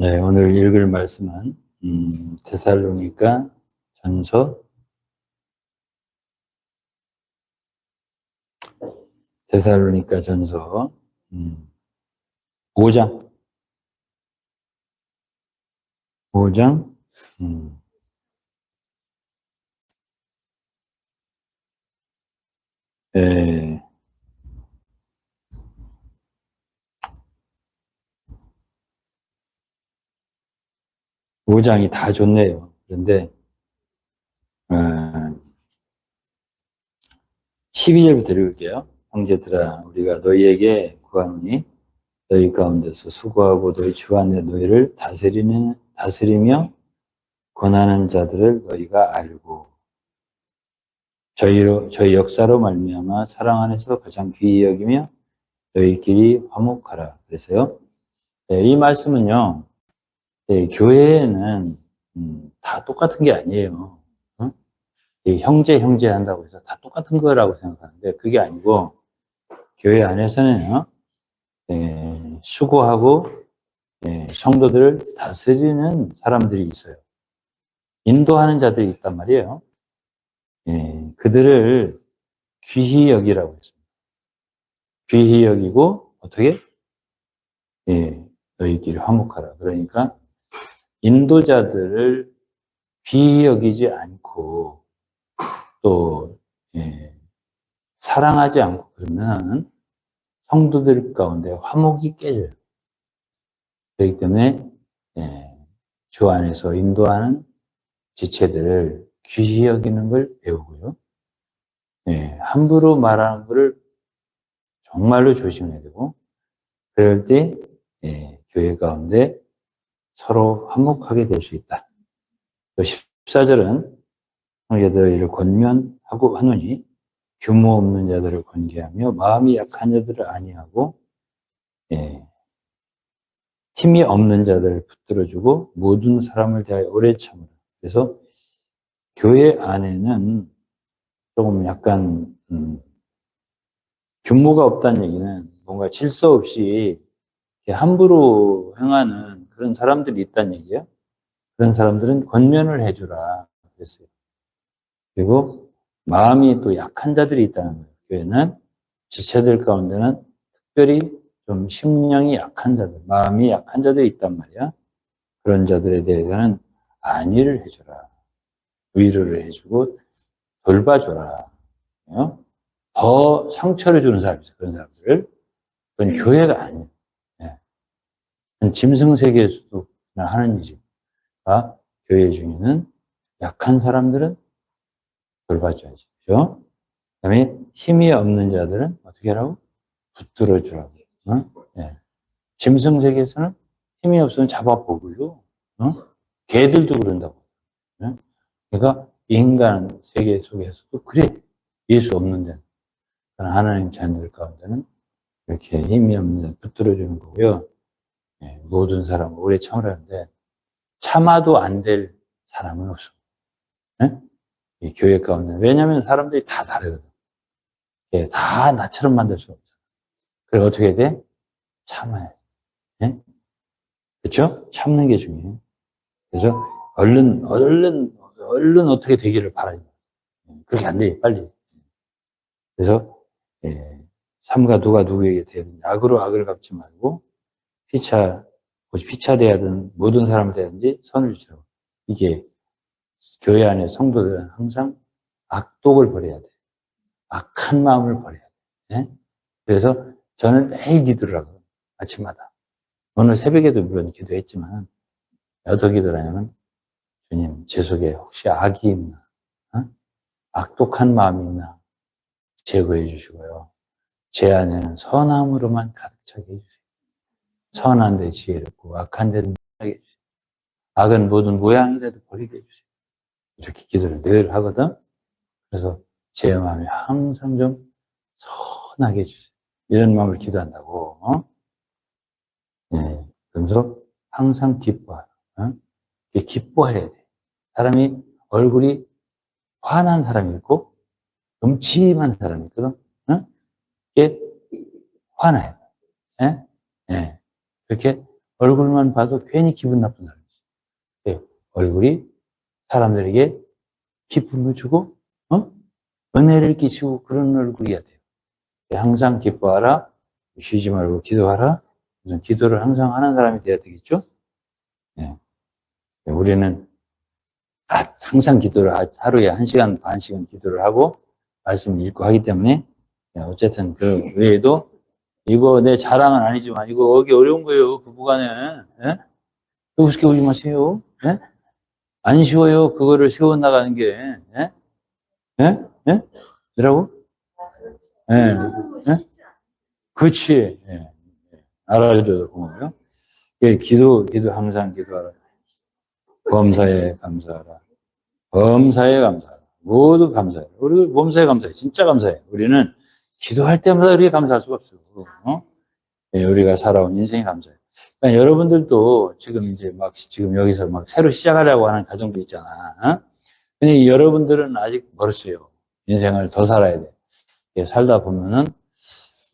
네, 오늘 읽을 말씀은 음, 데살로니가 전서 데살로니가 전서 음, 5장. 5장? 음, 예, 오장이 다 좋네요. 그런데 어, 12절부터 읽을게요. 형제들아 우리가 너희에게 구하노니 너희 가운데서 수고하고 너희 주 안에 너희를 다스리는 다스리며 권하는 자들을 너희가 알고 저희로 저희 역사로 말미암아 사랑 안에서 가장 귀히 여기며 너희끼리 화목하라 그래서요. 네, 이 말씀은요. 네, 교회에는 음, 다 똑같은 게 아니에요. 어? 이 형제 형제 한다고 해서 다 똑같은 거라고 생각하는데 그게 아니고 교회 안에서는요. 예, 수고하고 예, 성도들을 다스리는 사람들이 있어요. 인도하는 자들이 있단 말이에요. 예, 그들을 귀히 여기라고 했습니다. 귀히 여기고 어떻게? 예, 너희끼리 화목하라. 그러니까 인도자들을 귀히 여기지 않고 또 예, 사랑하지 않고 그러면 성도들 가운데 화목이 깨져요. 그렇기 때문에 예, 주 안에서 인도하는 지체들을 귀히 여기는 걸 배우고요. 예, 함부로 말하는 것을 정말로 조심해야 되고 그럴 때 예, 교회 가운데 서로 화목하게 될 수 있다. 14절은 형제들을 권면하고 하노니 규모 없는 자들을 권계하며 마음이 약한 자들을 아니하고 예, 힘이 없는 자들을 붙들어주고 모든 사람을 대하여 오래 참으라. 그래서 교회 안에는 조금 약간 음, 규모가 없다는 얘기는 뭔가 질서 없이 함부로 행하는 그런 사람들이 있다는 얘기예요. 그런 사람들은 권면을 해주라 그랬어요. 그리고 마음이 또 약한 자들이 있다는 거예요. 교회는 지체들 가운데는 특별히 좀 심령이 약한 자들, 마음이 약한 자들이 있단 말이야. 그런 자들에 대해서는 안위를 해줘라. 위로를 해주고 돌봐줘라. 어? 더 상처를 주는 사람이 있어 그런 사람들을. 그건 교회가 아니에요. 짐승 세계에서도 하는 일이가 교회 중에는 약한 사람들은 돌봐줘야지. 그죠? 그 다음에 힘이 없는 자들은 어떻게 하라고? 붙들어 주라고. 어? 예. 짐승 세계에서는 힘이 없으면 잡아보고요. 어? 개들도 그런다고. 예? 그러니까 인간 세계 속에서도 그래. 예수 없는데. 하나님 자녀들 가운데는 이렇게 힘이 없는 자 붙들어 주는 거고요. 예, 모든 사람을 오래 참으라는데 참아도 안 될 사람은 없어. 예? 이 교회 가운데 왜냐하면 사람들이 다 다르거든. 예, 다 나처럼 만들 수 없어. 그래 어떻게 돼? 참아야 돼. 예? 그렇죠? 참는 게 중요해. 그래서 얼른 얼른 얼른 어떻게 되기를 바라요. 예, 그렇게 안 돼, 빨리. 그래서 예, 삼가 누가 누구에게 되든 악으로 악을 갚지 말고 피차, 피차되든 모든 사람을 되든지 선을 주시라고. 이게 교회 안에 성도들은 항상 악독을 버려야 돼. 악한 마음을 버려야 돼. 네? 그래서 저는 매일 기도를 하고 아침마다. 오늘 새벽에도 물론 기도했지만 어떤 기도를 하냐면 주님 제 속에 혹시 악이 있나 어? 악독한 마음이 있나 제거해 주시고요. 제 안에는 선함으로만 가득 차게 해주세요. 선한 데 지혜를 얻고 악한 데는 하게 해주세요. 악은 모든 모양이라도 버리게 해주세요. 이렇게 기도를 늘 하거든. 그래서 제 마음이 항상 좀 선하게 해주세요. 이런 마음을 기도한다고. 어? 예. 그러면서 항상 기뻐하라. 어? 기뻐해야 돼. 사람이 얼굴이 환한 사람이 있고 음침한 사람이 있거든. 어? 이게 화나요. 예? 예. 그렇게 얼굴만 봐도 괜히 기분 나쁜 사람이지. 네, 얼굴이 사람들에게 기쁨을 주고, 어? 은혜를 끼치고 그런 얼굴이어야 돼요. 네, 항상 기뻐하라. 쉬지 말고 기도하라. 우선 기도를 항상 하는 사람이 돼야 되겠죠? 네. 네, 우리는 아, 항상 기도를 하- 하루에 한 시간, 반 시간 기도를 하고 말씀을 읽고 하기 때문에 네, 어쨌든 그 외에도 이거 내 자랑은 아니지만 이거 여기 어려운 거예요. 부부간에. 예? 그렇게 오지 마세요. 예? 안 쉬워요. 그거를 세워 나가는 게. 예? 예? 예? 뭐라고? 예. 예? 그렇지. 예. 예. 알아줘도 고마워요. 예, 기도, 기도 항상 기도하라. 범사에 감사하라. 범사에 감사하라. 모두 감사해. 우리 범사에 감사해. 진짜 감사해. 우리는 기도할 때마다 우리가 감사할 수가 없어요. 어? 예, 우리가 살아온 인생이 감사해. 그러니까 여러분들도 지금 이제 막 지금 여기서 막 새로 시작하려고 하는 가정도 있잖아. 어? 근데 여러분들은 아직 멀었어요. 인생을 더 살아야 돼. 예, 살다 보면은,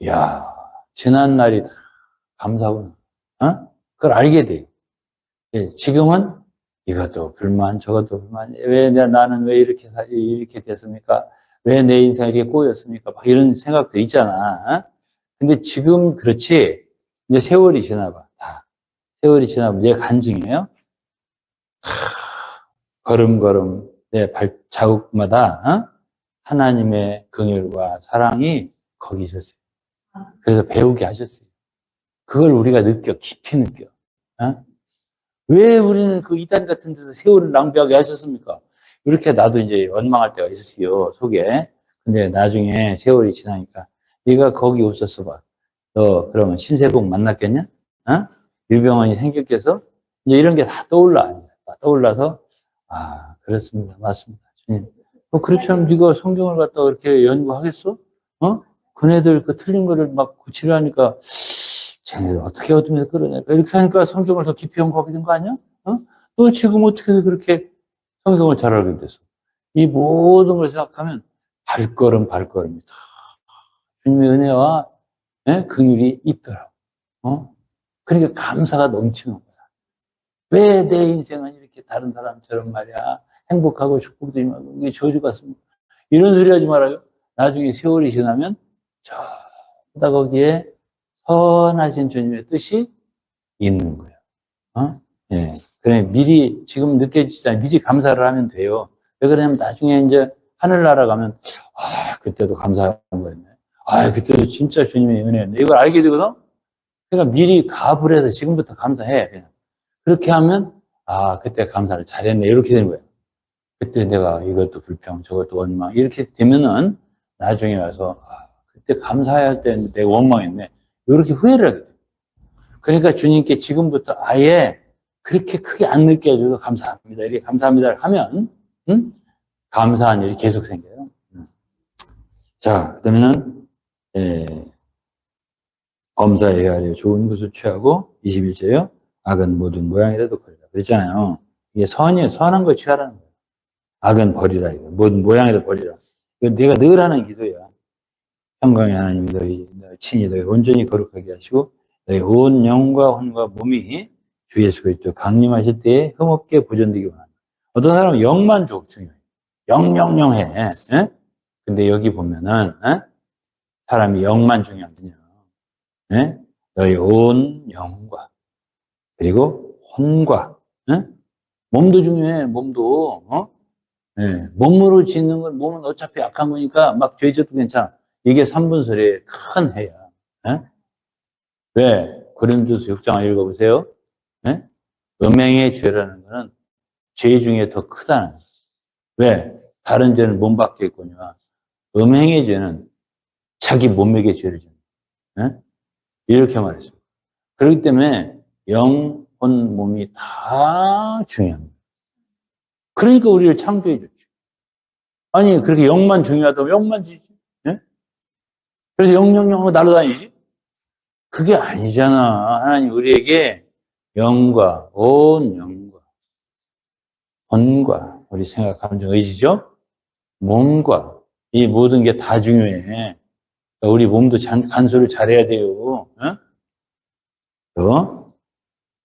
야 지난 날이 다 감사구나. 어? 그걸 알게 돼. 예, 지금은 이것도 불만, 저것도 불만. 왜 내- 나는 왜 이렇게 사- 이렇게 됐습니까? 왜 내 인생이 이렇게 꼬였습니까? 막 이런 생각도 있잖아. 어? 근데 지금 그렇지. 이제 세월이 지나봐. 다. 세월이 지나면 내 간증이에요. 하, 걸음걸음 내 발자국마다 어? 하나님의 긍휼과 사랑이 거기 있었어요. 그래서 배우게 하셨어요. 그걸 우리가 느껴, 깊이 느껴. 어? 왜 우리는 그 이단 같은 데서 세월을 낭비하게 하셨습니까? 이렇게 나도 이제 원망할 때가 있었어요, 속에. 근데 나중에 세월이 지나니까, 네가 거기 없었어 봐. 너 그러면 신세복 만났겠냐? 어? 유병원이 생겼겠어? 이제 이런 게 다 떠올라. 다 떠올라서, 아, 그렇습니다. 맞습니다. 주님. 어, 그렇지 않으면 네가 성경을 갖다 이렇게 연구하겠어? 어? 그네들 그 틀린 거를 막 고치려 하니까, 쟤네들 어떻게 어둠에서 끌어낼까? 이렇게 하니까 성경을 더 깊이 연구하게 된 거 아니야? 어? 너 지금 어떻게 해서 그렇게 성경을 잘 알게 됐어? 이 모든 걸 생각하면 발걸음 발걸음이 다 주님의 은혜와 예? 긍휼이 있더라고. 어? 그러니까 감사가 넘치는 거야. 왜 내 인생은 이렇게 다른 사람처럼 말이야 행복하고 축복도 임하고 이게 저주 같습니까? 이런 소리 하지 말아요. 나중에 세월이 지나면 저다 거기에 선하신 주님의 뜻이 있는 거예요. 어? 예. 그래, 미리, 지금 느껴지잖아요. 미리 감사를 하면 돼요. 왜 그러냐면 나중에 이제 하늘나라 가면, 아, 그때도 감사한 거였네. 아, 그때도 진짜 주님의 은혜였네. 이걸 알게 되거든? 그러니까 미리 가불 해서 지금부터 감사해. 그냥. 그렇게 하면, 아, 그때 감사를 잘했네. 이렇게 되는 거예요. 그때 내가 이것도 불평, 저것도 원망. 이렇게 되면은 나중에 와서, 아, 그때 감사해야 할때 내가 원망했네. 이렇게 후회를 하게 돼요. 그러니까 주님께 지금부터 아예 그렇게 크게 안 느껴져도 감사합니다. 이렇게 감사합니다 하면, 음? 감사한 일이 계속 생겨요. 음. 자, 그러면은, 예, 검사에 하려 좋은 것을 취하고, 21제요. 악은 모든 모양이라도 버리라. 그랬잖아요. 이게 선이, 선한 걸 취하라는 거예요. 악은 버리라. 이거. 모든 모양이라도 버리라. 이거 내가 늘 하는 기도야. 평강의 하나님 너희, 너희 친히 너희 온전히 거룩하게 하시고 너희 온 영과 혼과 몸이 주 예수 그리스도 강림하실 때에 흠없게 보존되기 원한다. 어떤 사람은 영만 좀 중요해. 영영영해. 예? 근데 여기 보면은 예? 사람이 영만 중요하거든요. 예? 너희 온 영과 그리고 혼과 예? 몸도 중요해. 몸도 어? 예, 몸으로 짓는 건 몸은 어차피 약한 거니까 막 죄져도 괜찮아. 이게 3분설의 큰 해야. 예? 왜? 고린도서 6장 읽어보세요. 예? 음행의 죄라는 거는 죄 중에 더 크다는 거예요. 왜? 다른 죄는 몸 밖에 있거니와 음행의 죄는 자기 몸에게 죄를 짓는. 예? 이렇게 말했습니다. 그렇기 때문에 영, 혼, 몸이 다 중요합니다. 그러니까 우리를 창조해 줬죠. 아니, 그렇게 영만 중요하다면 영만 지지. 예? 그래서 영영영으로 날아다니지? 그게 아니잖아. 하나님 우리에게 영과, 온 영과, 혼과, 우리 생각, 감정, 의지죠? 몸과, 이 모든 게 다 중요해. 그러니까 우리 몸도 잔- 간수를 잘해야 돼요. 어? 어?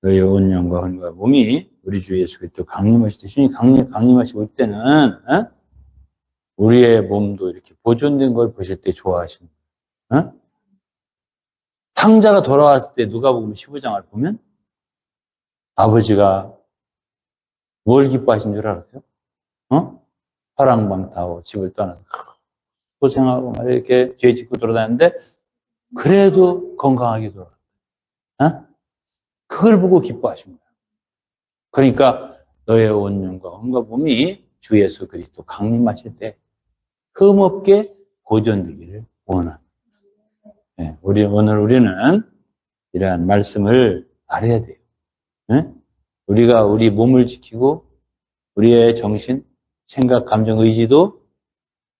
너의 온 영과 혼과 몸이 우리 주 예수 그리스도 강림하실 때 주님 강림 강림하시고 올 때는 어? 우리의 몸도 이렇게 보존된 걸 보실 때 좋아하시는 거예요. 어? 탕자가 돌아왔을 때 누가 보면 15장을 보면 아버지가 뭘 기뻐하신 줄 알았어요? 어? 파랑방 타고 집을 떠나서 고생하고 막 이렇게 죄 짓고 돌아다녔는데 그래도 건강하게 돌아왔어요. 어? 그걸 보고 기뻐하신 거예요. 그러니까 너의 온영과 온과 몸이 주 예수 그리스도 강림하실 때 흠없게 보존되기를 원합니다. 예, 우리 오늘 우리는 이러한 말씀을 알아야 돼요. 예? 우리가 우리 몸을 지키고 우리의 정신, 생각, 감정, 의지도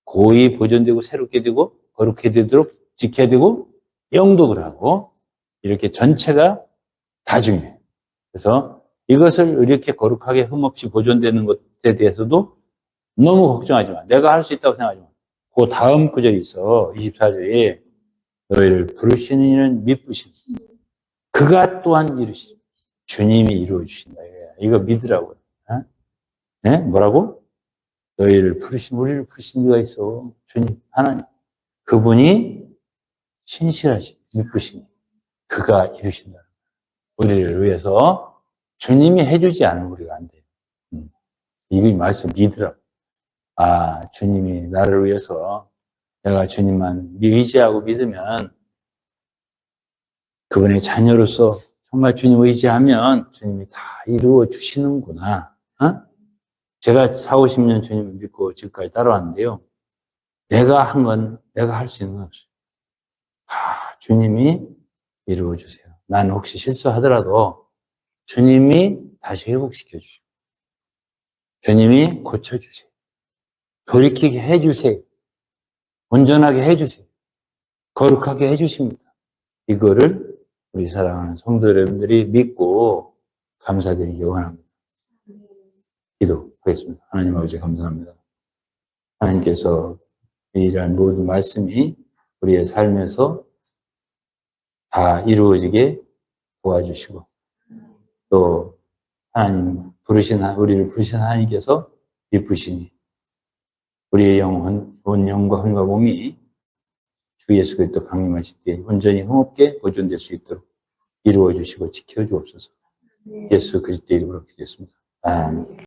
고이 보존되고 새롭게 되고 거룩해 되도록 지켜야 되고 영독을 하고 이렇게 전체가 다 중요해요. 그래서 이것을 이렇게 거룩하게 흠없이 보존되는 것에 대해서도 너무 걱정하지 마. 내가 할 수 있다고 생각하지 마. 그 다음 구절이 있어. 24절에 너희를 부르시는 이는 믿으신 그가 또한 이루시 주님이 이루어 주신다. 이거 믿으라고요. 어? 네? 뭐라고? 너희를 부르신 우리를 부르신 이가 있어. 주님 하나님. 그분이 신실하신 믿으시니 그가 이루신다. 우리를 위해서 주님이 해주지 않으면 우리가 안 돼요. 음. 이 말씀 믿으라고. 아, 주님이 나를 위해서 내가 주님만 의지하고 믿으면 그분의 자녀로서 정말 주님 의지하면 주님이 다 이루어 주시는구나. 어? 제가 4, 50년 주님을 믿고 지금까지 따라왔는데요. 내가 한 건 내가 할 수 있는 건 없어요. 아, 주님이 이루어 주세요. 나는 혹시 실수하더라도 주님이 다시 회복시켜 주시고 주님이 고쳐 주세요. 돌이키게 해 주세요. 온전하게 해 주세요. 거룩하게 해 주십니다. 이거를 우리 사랑하는 성도 여러분들이 믿고 감사드리기 원합니다. 기도하겠습니다. 하나님 아버지 감사합니다. 하나님께서 이러한 모든 말씀이 우리의 삶에서 다 이루어지게 도와주시고 또 하나님 부르신 우리를 부르신 하나님께서 기쁘시니 우리의 영혼, 온 영과 혼과 몸이 주 예수 그리스도 강림하실 때 온전히 흠없게 보존될 수 있도록 이루어 주시고 지켜 주옵소서. 예수 그리스도 이름으로 기도했습니다. 아멘.